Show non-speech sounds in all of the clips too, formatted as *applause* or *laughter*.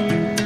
MLA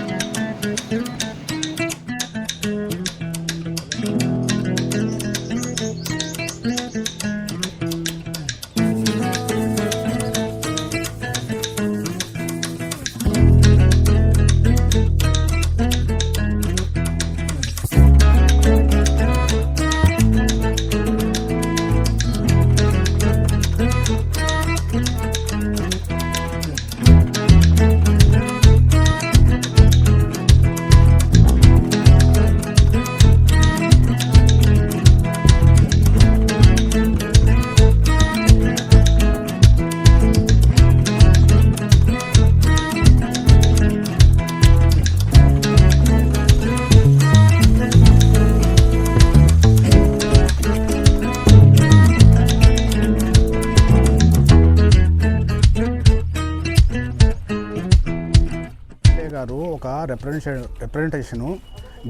ఒక representation representation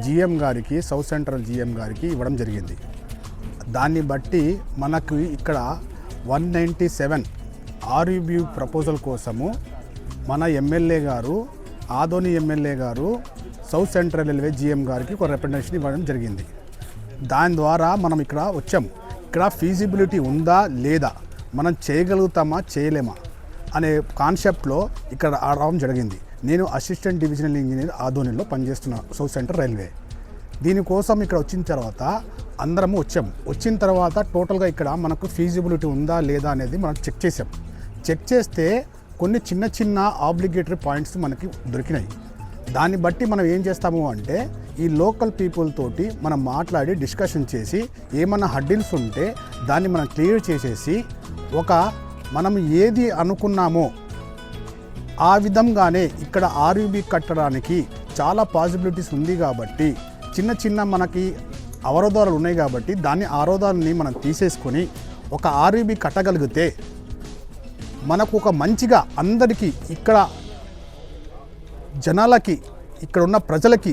GM గారికి south central GM గారికి ఇవ్వడం జరిగింది. దాన్ని బట్టి మనకు ఇక్కడ one ninety seven RUB proposal కోసము మన ఎమ్మెల్యే గారు ఆదోని ఎమ్మెల్యే గారు సౌత్ సెంట్రల్ రైల్వే జిఎం గారికి ఒక రిప్రజెంటేషన్ ఇవ్వడం జరిగింది. దాని ద్వారా మనం ఇక్కడ వచ్చాం ఇక్కడ ఫీజిబిలిటీ ఉందా లేదా మనం చేయగలుగుతామా చేయలేమా అనే కాన్సెప్ట్లో ఇక్కడ రావడం జరిగింది. నేను అసిస్టెంట్ డివిజనల్ ఇంజనీర్ ఆధోనిలో పనిచేస్తున్నా సౌత్ సెంటర్ రైల్వే. దీనికోసం ఇక్కడ వచ్చిన తర్వాత అందరము వచ్చాం. వచ్చిన తర్వాత టోటల్గా ఇక్కడ మనకు ఫీజిబిలిటీ ఉందా లేదా అనేది మనం చెక్ చేసాం చెక్ చేస్తే కొన్ని చిన్న చిన్న ఆబ్లిగేటరీ పాయింట్స్ మనకి దొరికినాయి. దాన్ని బట్టి మనం ఏం చేస్తాము అంటే ఈ లోకల్ పీపుల్ తోటి మనం మాట్లాడి డిస్కషన్ చేసి ఏమన్నా హడ్డిల్స్ ఉంటే దాన్ని మనం క్లియర్ చేసేసి ఒక మనం ఏది అనుకున్నామో ఆ విధంగానే ఇక్కడ ఆర్యుబి కట్టడానికి చాలా పాసిబిలిటీస్ ఉంది కాబట్టి చిన్న చిన్న మనకి అవరోధాలు ఉన్నాయి కాబట్టి దాన్ని అవరోధాలని మనం తీసేసుకొని ఒక ఆర్యుబి కట్టగలిగితే మనకు ఒక మంచిగా అందరికీ ఇక్కడ జనాలకి ఇక్కడ ఉన్న ప్రజలకి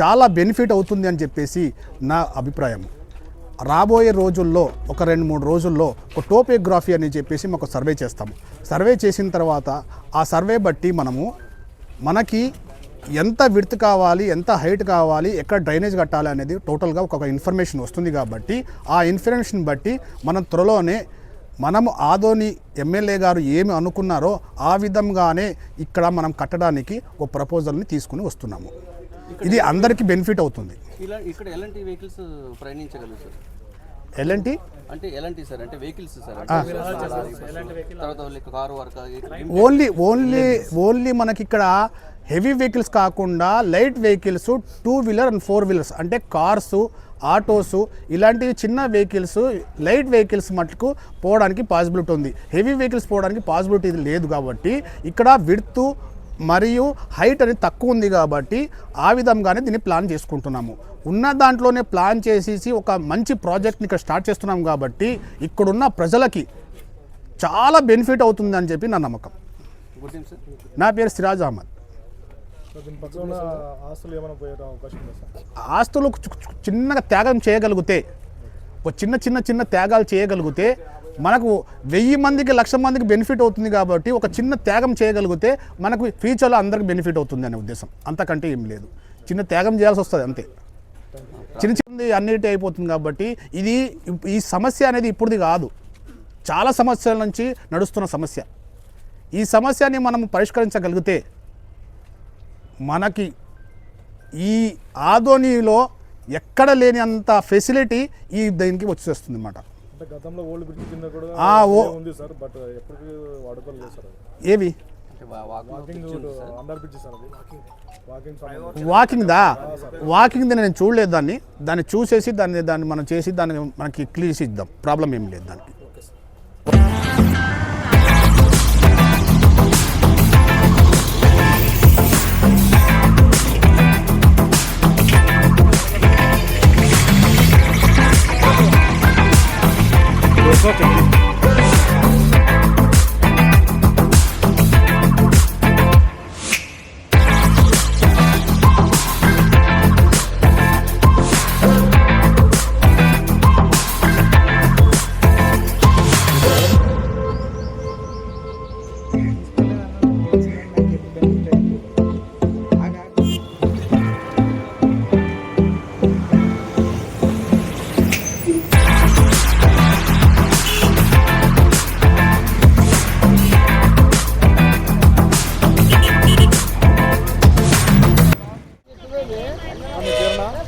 చాలా బెనిఫిట్ అవుతుంది అని చెప్పేసి నా అభిప్రాయం రాబోయే రోజుల్లో ఒక రెండు మూడు రోజుల్లో ఒక టోపోగ్రఫీ అని చెప్పేసి మాకు సర్వే చేస్తాము. సర్వే చేసిన తర్వాత ఆ సర్వే బట్టి మనము మనకి ఎంత విడ్త్ కావాలి ఎంత హైట్ కావాలి ఎక్కడ డ్రైనేజ్ కట్టాలి అనేది టోటల్గా ఒక ఇన్ఫర్మేషన్ వస్తుంది కాబట్టి ఆ ఇన్ఫర్మేషన్ బట్టి మనం త్వరలోనే మనము ఆదోని ఎమ్మెల్యే గారు ఏమి అనుకున్నారో ఆ విధంగానే ఇక్కడ మనం కట్టడానికి ఒక ప్రపోజల్ని తీసుకుని వస్తున్నాము. ఇది అందరికీ బెనిఫిట్ అవుతుంది. ఇలా ఇక్కడ ఎలాంటి వెహికల్స్ ప్రయాణించగలవు సార్ ఎలాంటి అంటే ఎలాంటి సార్ అంటే వెహికల్స్ సార్. తర్వాత ఓన్లీ ఓన్లీ ఓన్లీ మనకి ఇక్కడ హెవీ వెహికల్స్ కాకుండా light vehicles two wheeler and four wheelers అంటే కార్స్ ఆటోస్ ఇలాంటివి చిన్న వెహికల్స్ లైట్ వెహికల్స్ మటుకు పోవడానికి పాసిబిలిటీ ఉంది. హెవీ వెహికల్స్ పోవడానికి పాసిబిలిటీ లేదు కాబట్టి ఇక్కడ విడ్త్ మరియు హైట్ అనేది తక్కువ ఉంది కాబట్టి ఆ విధంగానే దీన్ని ప్లాన్ చేసుకుంటున్నాము. ఉన్న దాంట్లోనే ప్లాన్ చేసేసి ఒక మంచి ప్రాజెక్ట్ని ఇక్కడ స్టార్ట్ చేస్తున్నాం కాబట్టి ఇక్కడున్న ప్రజలకి చాలా బెనిఫిట్ అవుతుంది అని చెప్పి నా నమ్మకం. నా పేరు సిరాజ్ అహ్మద్. ఆస్తులు చిన్నగా త్యాగం చేయగలిగితే ఒక చిన్న చిన్న చిన్న త్యాగాలు చేయగలిగితే మనకు వెయ్యి మందికి లక్ష మందికి బెనిఫిట్ అవుతుంది కాబట్టి ఒక చిన్న త్యాగం చేయగలిగితే మనకు ఫ్యూచర్లో అందరికి బెనిఫిట్ అవుతుంది అనే ఉద్దేశం. అంతకంటే ఏం లేదు. చిన్న త్యాగం చేయాల్సి వస్తుంది అంతే. చిన్న చిన్నది అన్నిటి అయిపోతుంది కాబట్టి ఇది ఈ సమస్య అనేది ఇప్పుడుది కాదు. చాలా సమస్యల నుంచి నడుస్తున్న సమస్య. ఈ సమస్యని మనం పరిష్కరించగలిగితే మనకి ఈ ఆధోనిలో ఎక్కడ లేని అంత ఫెసిలిటీ ఈ దీనికి వచ్చేస్తుంది అన్నమాట గతంలో ఓల్డ్ బ్రిడ్జ్ కింద కూడా ఆ, ఓ- ఇదే ఉంది సార్ బట్ ఎప్పటికీ వాడుకోలేదు సార్ అది. ఏవి? వాకింగ్ అది. వాకింగ్. సంబంధించి వాకింగ్దా? వాకింగ్ నేను చూడలేదు దాన్ని. దాన్ని చూసేసి దాన్ని దాన్ని మనం చేసి దాన్ని మనకి క్లీన్ ఇద్దాం. ప్రాబ్లం ఏం లేదు దానికి.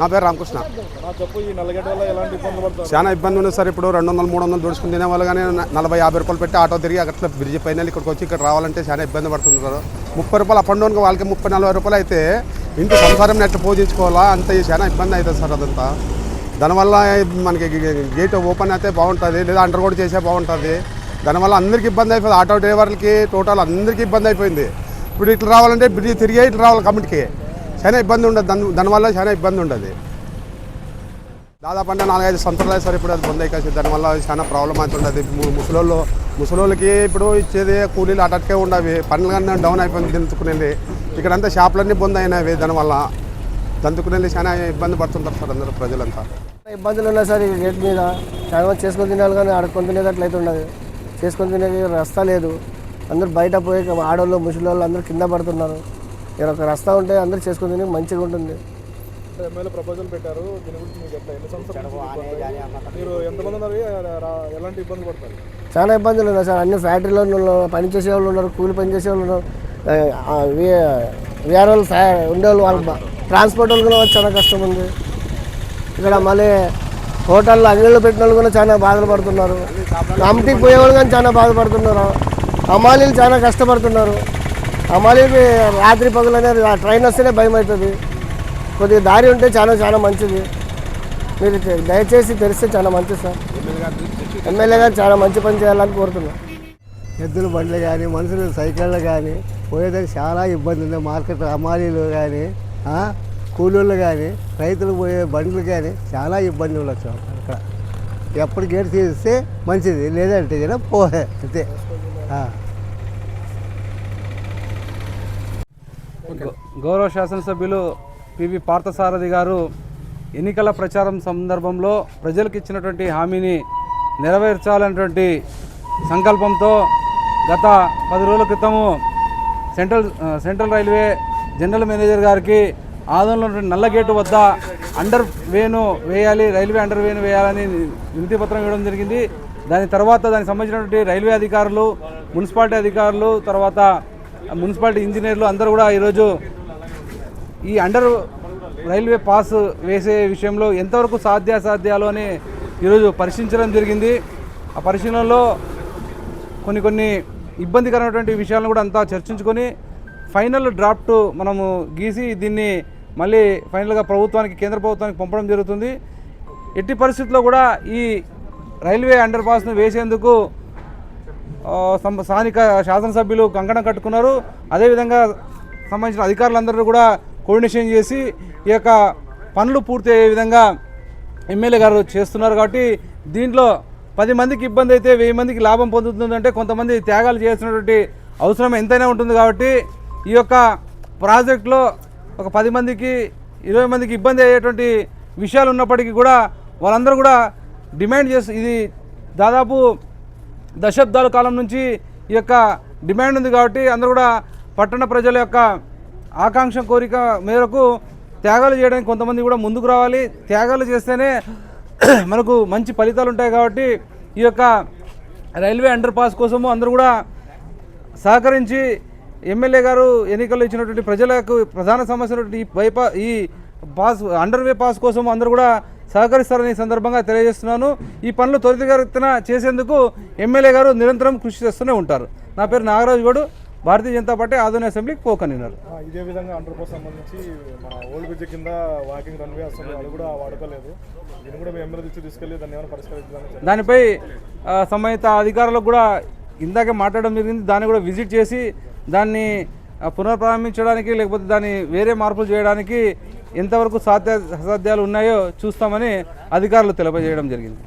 నా పేరు రామకృష్ణ. చాలా ఇబ్బంది ఉంది సార్. ఇప్పుడు రెండు వందలు మూడు వందలు దోడుచుకుని తినే వాళ్ళు కానీ నలభై యాభై రూపాయలు పెట్టి ఆటో తిరిగి అట్లా బ్రిడ్జ్ పైన ఇక్కడికి వచ్చి ఇక్కడ రావాలంటే చాలా ఇబ్బంది పడుతున్నారు ముప్పై రూపాయలు అప్ అండ్ డౌన్కి వాళ్ళకి ముప్పై నలభై రూపాయలు అయితే ఇంటి సంసారం ఎట్లా పూజించుకోవాలా? అంత చాలా ఇబ్బంది అవుతుంది సార్ అదంతా. దానివల్ల మనకి గేట్ ఓపెన్ అయితే బాగుంటుంది లేదా అండర్ కూడా చేసే బాగుంటుంది. దానివల్ల అందరికీ ఇబ్బంది అయిపోయింది ఆటో డ్రైవర్లకి టోటల్ అందరికీ ఇబ్బంది అయిపోయింది. ఇప్పుడు ఇట్లా రావాలంటే బ్రిడ్జ్ తిరిగే ఇట్లా రావాలి కమిటీకి. చాలా ఇబ్బంది ఉండదు. దాని దానివల్ల చాలా ఇబ్బంది ఉండదు. దాదాపు అంటే నాలుగైదు సంవత్సరాలు సార్ ఇప్పుడు అది బంద్ అయిపోయింది దానివల్ల చాలా ప్రాబ్లం అవుతుండదు ముసలోళ్ళు ముసలోళ్ళకి ఇప్పుడు ఇచ్చేది కూలీలు అటట్కే ఉండవి. పనులు కన్నా డౌన్ అయిపోయింది దించుకునేది ఇక్కడంతా షాపులన్నీ బంద్ అయినవి దానివల్ల. దంతుకునేది చాలా ఇబ్బంది పడుతుంటారు సార్ అందరూ ప్రజలంతా. ఇబ్బందులు ఉన్నాయి సార్ ఈ గేట్ మీద. చాలా చేసుకొని తినాలి కానీ ఆడుకొని తినేది అట్లయితే ఉండదు. చేసుకొని తినేది రస్తా లేదు. అందరూ బయట పోయి ఆడవాళ్ళు ముసలివాళ్ళు అందరూ కింద పడుతున్నారు. ఇక్కడ ఒక రస్తా ఉంటే అందరూ చేసుకొని తిని మంచిగా ఉంటుంది. ఎమ్మెల్యే ప్రపోజల్ పెట్టారు. దీని గురించి మీకు ఎట్లా? ఎన్ని సంవత్సరాలు? మీరు ఎంతమంది ఉన్నారు? ఎలాంటి ఇబ్బందులు పడతారు? చాలా ఇబ్బందులు ఉన్నాయి సార్. అన్ని ఫ్యాక్టరీలో ఉన్నారు పని చేసే వాళ్ళు ఉన్నారు కూలి పని చేసే వాళ్ళు ఉన్నారు. వేరే వాళ్ళు ఫ్యా ఉండేవాళ్ళు వాళ్ళకి ట్రాన్స్పోర్ట్ వాళ్ళు కూడా చాలా కష్టం ఉంది. ఇక్కడ మళ్ళీ హోటల్లో అంగళ్ళు పెట్టిన వాళ్ళు కూడా చాలా బాధలు పడుతున్నారు కమిటీకి పోయేవాళ్ళు కానీ చాలా బాధపడుతున్నారు. అమ్మాలీలు చాలా కష్టపడుతున్నారు. అమ్మాలీకి రాత్రి పగులు అనేది ఆ ట్రైన్ వస్తేనే భయం అవుతుంది. కొద్దిగా దారి ఉంటే చాలా చాలా మంచిది. మీరు దయచేసి తెలిస్తే చాలా మంచిది సార్. ఎమ్మెల్యే గారు చాలా మంచి పని చేయాలని కోరుతున్నాను ఎద్దుల బండ్లు కానీ మనుషులు సైకిళ్ళు కానీ పోయేదానికి చాలా ఇబ్బంది ఉంది. మార్కెట్ అమ్మాలీలు కానీ కూలీళ్ళు కానీ రైతులు పోయే బండ్లు కానీ చాలా ఇబ్బంది ఉండొచ్చు అక్కడ. ఎప్పుడు గేట్ తీస్తే మంచిది లేదంటే కదా అంతే ఆ. గౌ- గౌరవ శాసనసభ్యులు పివి పార్థసారథి గారు ఎన్నికల ప్రచారం సందర్భంలో ప్రజలకు ఇచ్చినటువంటి హామీని నెరవేర్చాలన్నటువంటి సంకల్పంతో గత పది రోజుల క్రితము central central railway general manager గారికి ఆదంలో ఉన్నటువంటి నల్ల గేటు వద్ద అండర్ వేను వేయాలి రైల్వే అండర్ వేను వేయాలని వినతి పత్రం ఇవ్వడం జరిగింది. దాని తర్వాత దానికి సంబంధించినటువంటి రైల్వే అధికారులు మున్సిపాలిటీ అధికారులు తర్వాత మున్సిపాలిటీ ఇంజనీర్లు అందరూ కూడా ఈరోజు ఈ అండర్ రైల్వే పాస్ వేసే విషయంలో ఎంతవరకు సాధ్యాసాధ్యాలు అని ఈరోజు పరిశీలించడం జరిగింది. ఆ పరిశీలనలో కొన్ని కొన్ని ఇబ్బందికరమైనటువంటి విషయాలను కూడా అంతా చర్చించుకొని ఫైనల్ డ్రాఫ్ట్ మనము గీసి దీన్ని మళ్ళీ ఫైనల్గా ప్రభుత్వానికి కేంద్ర ప్రభుత్వానికి పంపడం జరుగుతుంది. ఎట్టి పరిస్థితుల్లో కూడా ఈ రైల్వే అండర్ పాస్ను వేసేందుకు స్థానిక శాసనసభ్యులు కంకణం కట్టుకున్నారు. అదేవిధంగా సంబంధించిన అధికారులందరూ కూడా కోఆర్డినేషన్ చేసి ఈ యొక్క పనులు పూర్తి అయ్యే విధంగా ఎమ్మెల్యే గారు చేస్తున్నారు కాబట్టి దీంట్లో పది మందికి ఇబ్బంది అయితే వెయ్యి మందికి లాభం పొందుతుందంటే కొంతమంది త్యాగాలు చేయాల్సినటువంటి అవసరం ఎంతైనా ఉంటుంది కాబట్టి ఈ యొక్క ప్రాజెక్టులో ఒక పది మందికి ఇరవై మందికి ఇబ్బంది అయ్యేటువంటి విషయాలు ఉన్నప్పటికీ కూడా వాళ్ళందరూ కూడా డిమాండ్ చేసి ఇది దాదాపు దశాబ్దాల కాలం నుంచి ఈ యొక్క డిమాండ్ ఉంది కాబట్టి అందరూ కూడా పట్టణ ప్రజల యొక్క ఆకాంక్ష కోరిక మేరకు త్యాగాలు చేయడానికి కొంతమంది కూడా ముందుకు రావాలి. త్యాగాలు చేస్తేనే *clears throat* మనకు మంచి ఫలితాలు ఉంటాయి కాబట్టి ఈ యొక్క రైల్వే అండర్ పాస్ కోసము అందరూ కూడా సహకరించి ఎమ్మెల్యే గారు ఎన్నికల్లో ఇచ్చినటువంటి ప్రజలకు ప్రధాన సమస్య ఈ బైపా ఈ పాస్ అండర్వే పాస్ కోసం అందరూ కూడా సహకరిస్తారని ఈ సందర్భంగా తెలియజేస్తున్నాను. ఈ పనులు త్వరితగతిన చేసేందుకు ఎమ్మెల్యే గారు నిరంతరం కృషి చేస్తూనే ఉంటారు. నా పేరు నాగరాజు గౌడ్. భారతీయ జనతా పార్టీ ఆధునిక అసెంబ్లీ కో కన్వీనర్ ఇదే విధంగా అండర్ పాస్ సంబంధించి మన ఓల్డ్ బ్రిడ్జ్ కింద వాకింగ్ రన్వే వస్తుంది అది కూడా వాడుకోలేదు. దీన్ని కూడా మీ ఎమ్మెల్యే దృష్టి తీసుకెళ్ళి దాన్ని ఏమైనా పరిష్కరించాలని దానిపై సంబంధిత అధికారులకు కూడా ఇందాకే మాట్లాడడం జరిగింది. దాన్ని కూడా విజిట్ చేసి దాన్ని పునఃప్రారంభించడానికి లేకపోతే దాన్ని వేరే మార్పులు చేయడానికి ఎంతవరకు సాధ్య అసాధ్యాలు ఉన్నాయో చూస్తామని అధికారులు తెలియజేయడం జరిగింది.